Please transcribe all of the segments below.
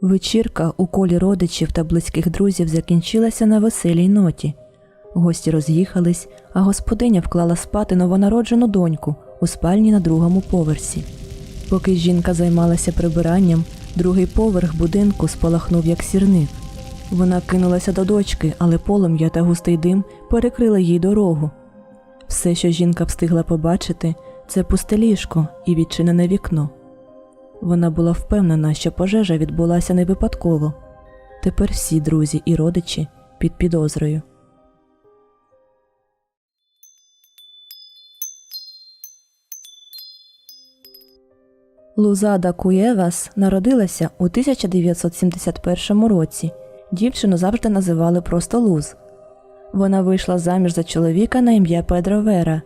Вечірка у колі родичів та близьких друзів закінчилася на веселій ноті. Гості роз'їхались, а господиня вклала спати новонароджену доньку у спальні на другому поверсі. Поки жінка займалася прибиранням, другий поверх будинку спалахнув як сірник. Вона кинулася до дочки, але полум'я та густий дим перекрили їй дорогу. Все, що жінка встигла побачити, це пусте ліжко і відчинене вікно. Вона була впевнена, що пожежа відбулася не випадково. Тепер всі друзі і родичі під підозрою. Лузада Куєвас народилася у 1971 році. Дівчину завжди називали просто Луз. Вона вийшла заміж за чоловіка на ім'я Педро Вера.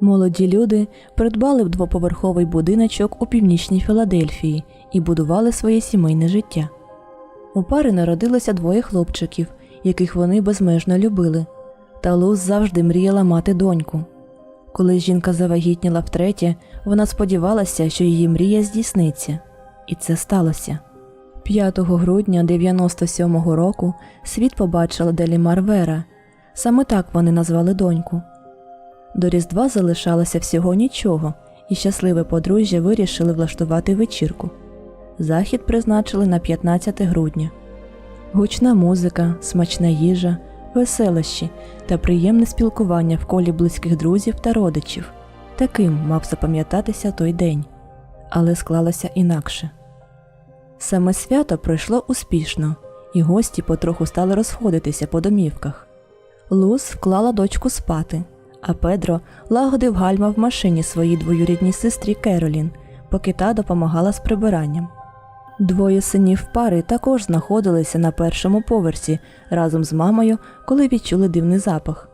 Молоді люди придбали двоповерховий будиночок у північній Філадельфії і будували своє сімейне життя. У пари народилося двоє хлопчиків, яких вони безмежно любили. Та Луз завжди мріяла мати доньку. Коли жінка завагітніла втретє, вона сподівалася, що її мрія здійсниться. І це сталося. 5 грудня 97-го року світ побачила Делімар Вера. Саме так вони назвали доньку. До Різдва залишалося всього нічого, і щасливе подружжя вирішили влаштувати вечірку. Захід призначили на 15 грудня. Гучна музика, смачна їжа, веселощі та приємне спілкування в колі близьких друзів та родичів. Таким мав запам'ятатися той день. Але склалося інакше. Саме свято пройшло успішно, і гості потроху стали розходитися по домівках. Луз вклала дочку спати, а Педро лагодив гальма в машині своїй двоюрідній сестрі Керолін, поки та допомагала з прибиранням. Двоє синів пари також знаходилися на першому поверсі разом з мамою, коли відчули дивний запах.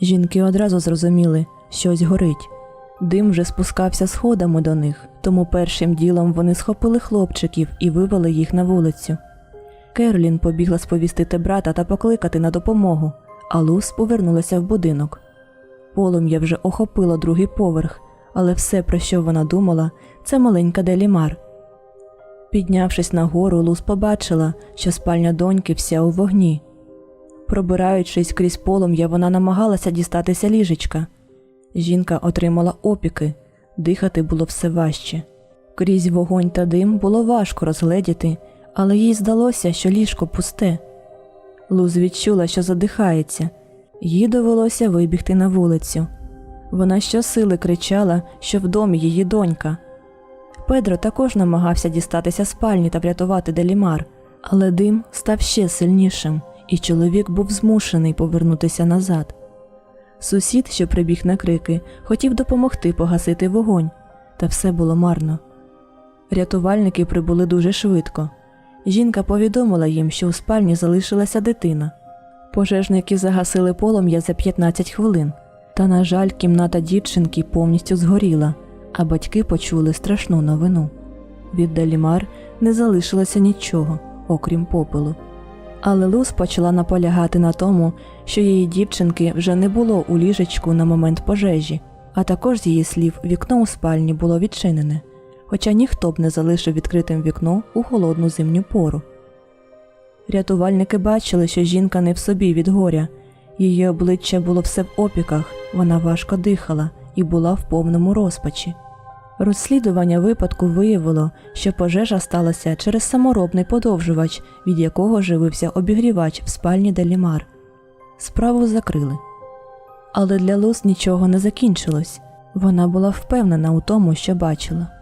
Жінки одразу зрозуміли, щось горить. Дим вже спускався сходами до них, тому першим ділом вони схопили хлопчиків і вивели їх на вулицю. Керолін побігла сповістити брата та покликати на допомогу, а Лус повернулася в будинок. Полум'я вже охопило другий поверх, але все, про що вона думала, це маленька Делімар. Піднявшись нагору, Лус побачила, що спальня доньки вся у вогні. Пробираючись крізь полум'я, вона намагалася дістатися ліжечка. Жінка отримала опіки, дихати було все важче. Крізь вогонь та дим було важко розгледіти, але їй здалося, що ліжко пусте. Луз відчула, що задихається, їй довелося вибігти на вулицю. Вона щосили кричала, що в домі її донька. Педро також намагався дістатися спальні та врятувати Делімар, але дим став ще сильнішим, і чоловік був змушений повернутися назад. Сусід, що прибіг на крики, хотів допомогти погасити вогонь, та все було марно. Рятувальники прибули дуже швидко. Жінка повідомила їм, що у спальні залишилася дитина. Пожежники загасили полум'я за 15 хвилин, та, на жаль, кімната дівчинки повністю згоріла, а батьки почули страшну новину. Від Далімар не залишилося нічого, окрім попелу. Але Луз почала наполягати на тому, що її дівчинки вже не було у ліжечку на момент пожежі, а також з її слів вікно у спальні було відчинене, хоча ніхто б не залишив відкритим вікно у холодну зимню пору. Рятувальники бачили, що жінка не в собі від горя, її обличчя було все в опіках, вона важко дихала і була в повному розпачі. Розслідування випадку виявило, що пожежа сталася через саморобний подовжувач, від якого живився обігрівач в спальні Делімар. Справу закрили. Але для Луз нічого не закінчилось. Вона була впевнена у тому, що бачила.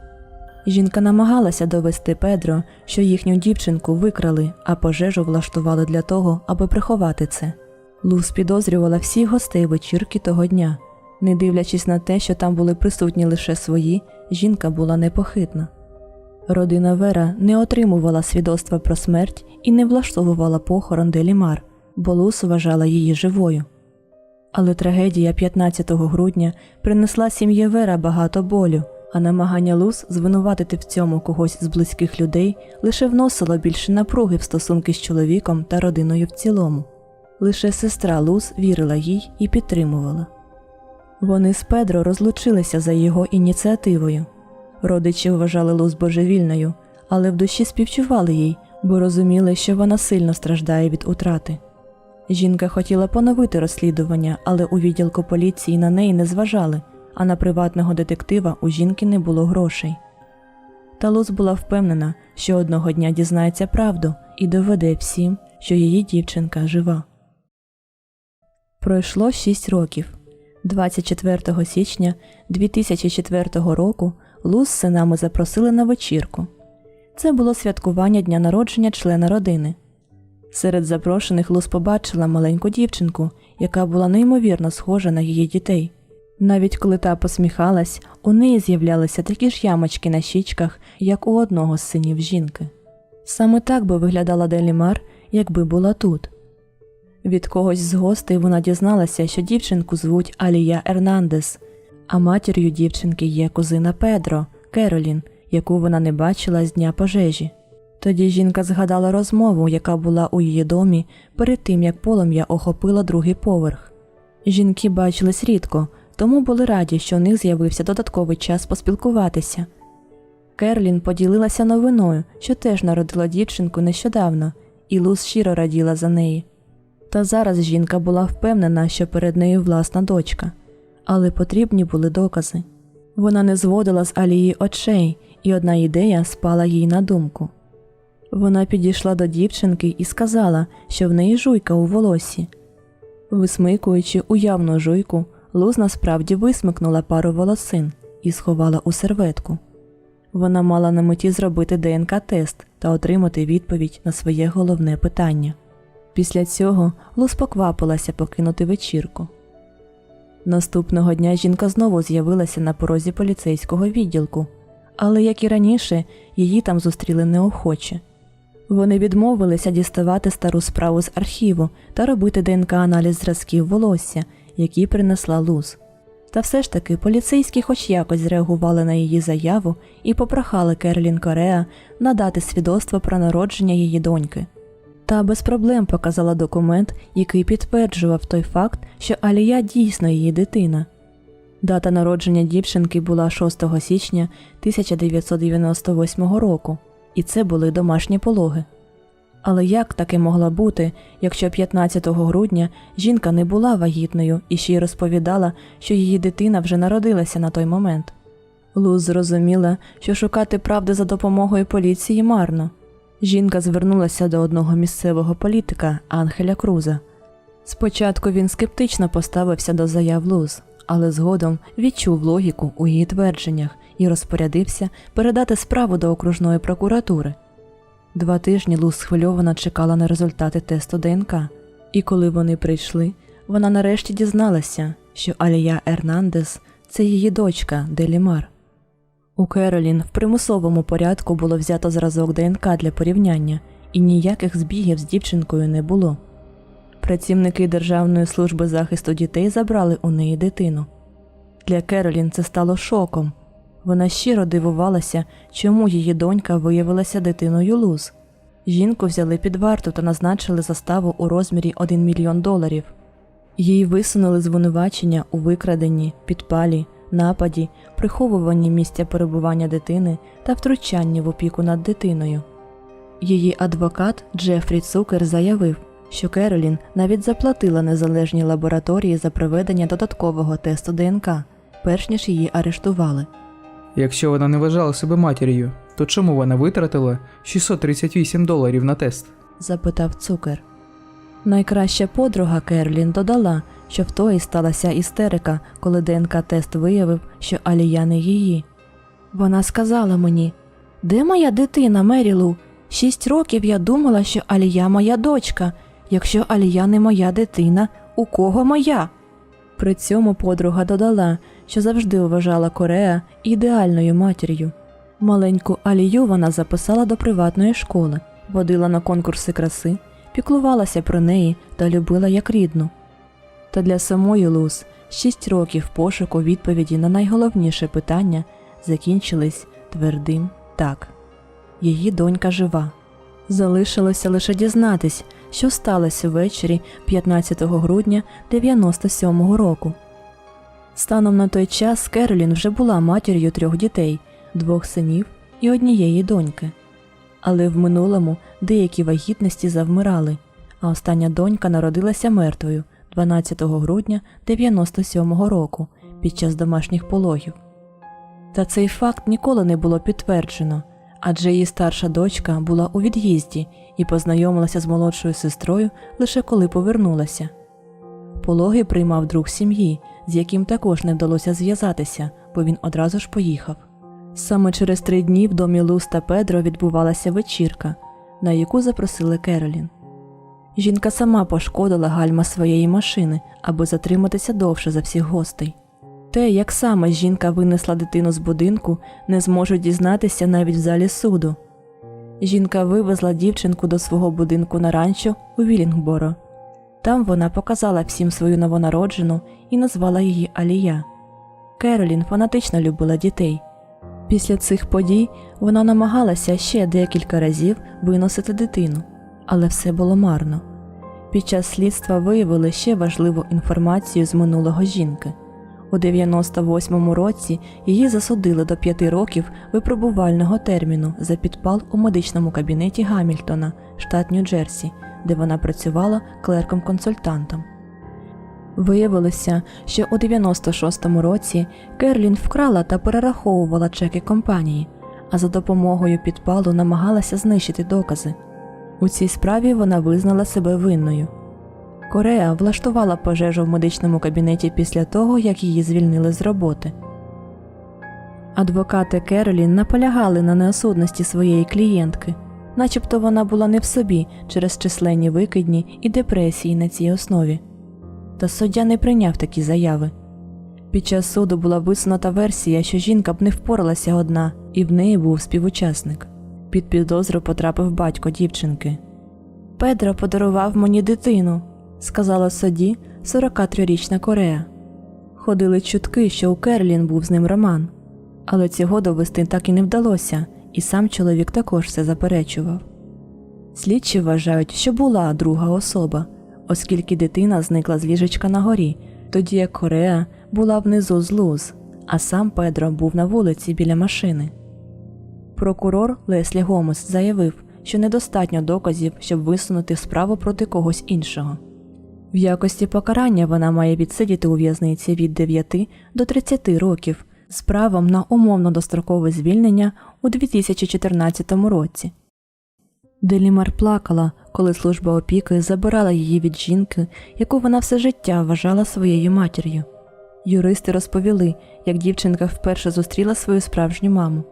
Жінка намагалася довести Педро, що їхню дівчинку викрали, а пожежу влаштували для того, аби приховати це. Луз підозрювала всіх гостей вечірки того дня. Не дивлячись на те, що там були присутні лише свої, жінка була непохитна. Родина Вера не отримувала свідоцтва про смерть і не влаштовувала похорон Делімар, бо Лус вважала її живою. Але трагедія 15 грудня принесла сім'ї Вера багато болю, а намагання Лус звинуватити в цьому когось з близьких людей лише вносило більше напруги в стосунки з чоловіком та родиною в цілому. Лише сестра Лус вірила їй і підтримувала. Вони з Педро розлучилися за його ініціативою. Родичі вважали Луз божевільною, але в душі співчували їй, бо розуміли, що вона сильно страждає від утрати. Жінка хотіла поновити розслідування, але у відділку поліції на неї не зважали, а на приватного детектива у жінки не було грошей. Та Луз була впевнена, що одного дня дізнається правду і доведе всім, що її дівчинка жива. Пройшло 6 років. 24 січня 2004 року Луз з синами запросили на вечірку. Це було святкування дня народження члена родини. Серед запрошених Луз побачила маленьку дівчинку, яка була неймовірно схожа на її дітей. Навіть коли та посміхалась, у неї з'являлися такі ж ямочки на щічках, як у одного з синів жінки. Саме так би виглядала Делімар, якби була тут. Від когось з гостей вона дізналася, що дівчинку звуть Алія Ернандес, а матір'ю дівчинки є кузина Педро, Керолін, яку вона не бачила з дня пожежі. Тоді жінка згадала розмову, яка була у її домі перед тим, як полум'я охопило другий поверх. Жінки бачились рідко, тому були раді, що у них з'явився додатковий час поспілкуватися. Керлін поділилася новиною, що теж народила дівчинку нещодавно, і Луз щиро раділа за неї. Та зараз жінка була впевнена, що перед нею власна дочка, але потрібні були докази. Вона не зводила з Алії очей, і одна ідея спала їй на думку. Вона підійшла до дівчинки і сказала, що в неї жуйка у волосі. Висмикуючи уявну жуйку, Луз насправді висмикнула пару волосин і сховала у серветку. Вона мала на меті зробити ДНК-тест та отримати відповідь на своє головне питання. Після цього Луз поквапилася покинути вечірку. Наступного дня жінка знову з'явилася на порозі поліцейського відділку, але, як і раніше, її там зустріли неохоче. Вони відмовилися діставати стару справу з архіву та робити ДНК-аналіз зразків волосся, які принесла Луз. Та все ж таки поліцейські хоч якось зреагували на її заяву і попрохали Керлін Кореа надати свідоцтво про народження її доньки. Та без проблем показала документ, який підтверджував той факт, що Алія дійсно її дитина. Дата народження дівчинки була 6 січня 1998 року, і це були домашні пологи. Але як таке могло бути, якщо 15 грудня жінка не була вагітною і ще й розповідала, що її дитина вже народилася на той момент? Луз зрозуміла, що шукати правди за допомогою поліції марно. Жінка звернулася до одного місцевого політика Анхеля Круза. Спочатку він скептично поставився до заяв Луз, але згодом відчув логіку у її твердженнях і розпорядився передати справу до окружної прокуратури. Два тижні Луз схвильовано чекала на результати тесту ДНК, і коли вони прийшли, вона нарешті дізналася, що Алія Ернандес це її дочка Делімар. У Керолін в примусовому порядку було взято зразок ДНК для порівняння, і ніяких збігів з дівчинкою не було. Працівники Державної служби захисту дітей забрали у неї дитину. Для Керолін це стало шоком. Вона щиро дивувалася, чому її донька виявилася дитиною Луз. Жінку взяли під варту та назначили заставу у розмірі 1 мільйон доларів. Їй висунули звинувачення у викраденні, підпалі, нападі, приховуванні місця перебування дитини та втручанні в опіку над дитиною. Її адвокат Джефрі Цукер заявив, що Керолін навіть заплатила незалежній лабораторії за проведення додаткового тесту ДНК, перш ніж її арештували. Якщо вона не вважала себе матір'ю, то чому вона витратила 638 доларів на тест? запитав цукер. Найкраща подруга Керлін додала, що в тої сталася істерика, коли ДНК-тест виявив, що Алія не її. Вона сказала мені: Де моя дитина, Мерілу? Шість років я думала, що Алія моя дочка. Якщо Алія не моя дитина, у кого моя? При цьому подруга додала, що завжди вважала Корея ідеальною матір'ю. Маленьку Алію вона записала до приватної школи, водила на конкурси краси, піклувалася про неї та любила як рідну. Та для самої Луз шість років пошуку відповіді на найголовніше питання закінчились твердим так. Її донька жива. Залишилося лише дізнатись, що сталося ввечері 15 грудня 97-го року. Станом на той час Керолін вже була матір'ю трьох дітей, двох синів і однієї доньки. але в минулому деякі вагітності завмирали, а остання донька народилася мертвою 12 грудня 97-го року під час домашніх пологів. Та цей факт ніколи не було підтверджено, адже її старша дочка була у від'їзді і познайомилася з молодшою сестрою лише коли повернулася. Пологи приймав друг сім'ї, з яким також не вдалося зв'язатися, бо він одразу ж поїхав. Саме через три дні в домі Луз та Педро відбувалася вечірка, на яку запросили Керолін. Жінка сама пошкодила гальма своєї машини, аби затриматися довше за всіх гостей. Те, як саме жінка винесла дитину з будинку, не зможуть дізнатися навіть в залі суду. Жінка вивезла дівчинку до свого будинку на ранчо у Вілінгборо. Там вона показала всім свою новонароджену і назвала її Алія. Керолін фанатично любила дітей. Після цих подій вона намагалася ще декілька разів виносити дитину, але все було марно. Під час слідства виявили ще важливу інформацію з минулого жінки. У 98-му році її засудили до 5 років випробувального терміну за підпал у медичному кабінеті Гамільтона, штат Нью-Джерсі, де вона працювала клерком-консультантом. Виявилося, що у 96-му році Керлін вкрала та перераховувала чеки компанії, а за допомогою підпалу намагалася знищити докази. У цій справі вона визнала себе винною. Корея влаштувала пожежу в медичному кабінеті після того, як її звільнили з роботи. Адвокати Керолін наполягали на неосудності своєї клієнтки, начебто вона була не в собі через численні викидні і депресії на цій основі. Та суддя не прийняв такі заяви. Під час суду була висунута версія, що жінка б не впоралася одна, і в неї був співучасник. Під підозру потрапив батько дівчинки. Педро подарував мені дитину, сказала судді 43-річна Корея. Ходили чутки, що у Керлін був з ним роман, але цього довести так і не вдалося, і сам чоловік також все заперечував. Слідчі вважають, що була друга особа, оскільки дитина зникла з ліжечка на горі, тоді як Корея була внизу з луз, а сам Педро був на вулиці біля машини. Прокурор Леслі Гомес заявив, що недостатньо доказів, щоб висунути справу проти когось іншого. В якості покарання вона має відсидіти у в'язниці від 9 до 30 років з правом на умовно дострокове звільнення у 2014 році. Делімар плакала, коли служба опіки забирала її від жінки, яку вона все життя вважала своєю матір'ю. Юристи розповіли, як дівчинка вперше зустріла свою справжню маму.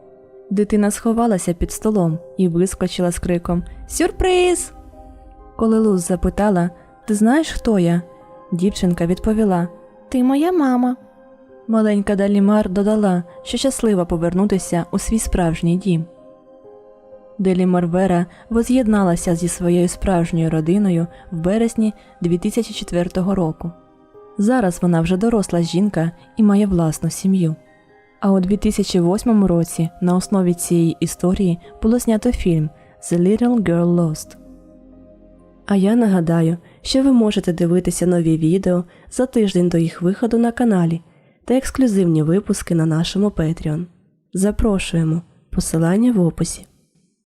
Дитина сховалася під столом і вискочила з криком Сюрприз! Коли Луз запитала Ти знаєш, хто я? Дівчинка відповіла Ти моя мама. Маленька Далімар додала, що щаслива повернутися у свій справжній дім. Делі Марвера воз'єдналася зі своєю справжньою родиною в березні 2004 року. Зараз вона вже доросла жінка і має власну сім'ю. А у 2008 році на основі цієї історії було знято фільм The Little Girl Lost. А я нагадаю, що ви можете дивитися нові відео за тиждень до їх виходу на каналі та ексклюзивні випуски на нашому Patreon. Запрошуємо. Посилання в описі.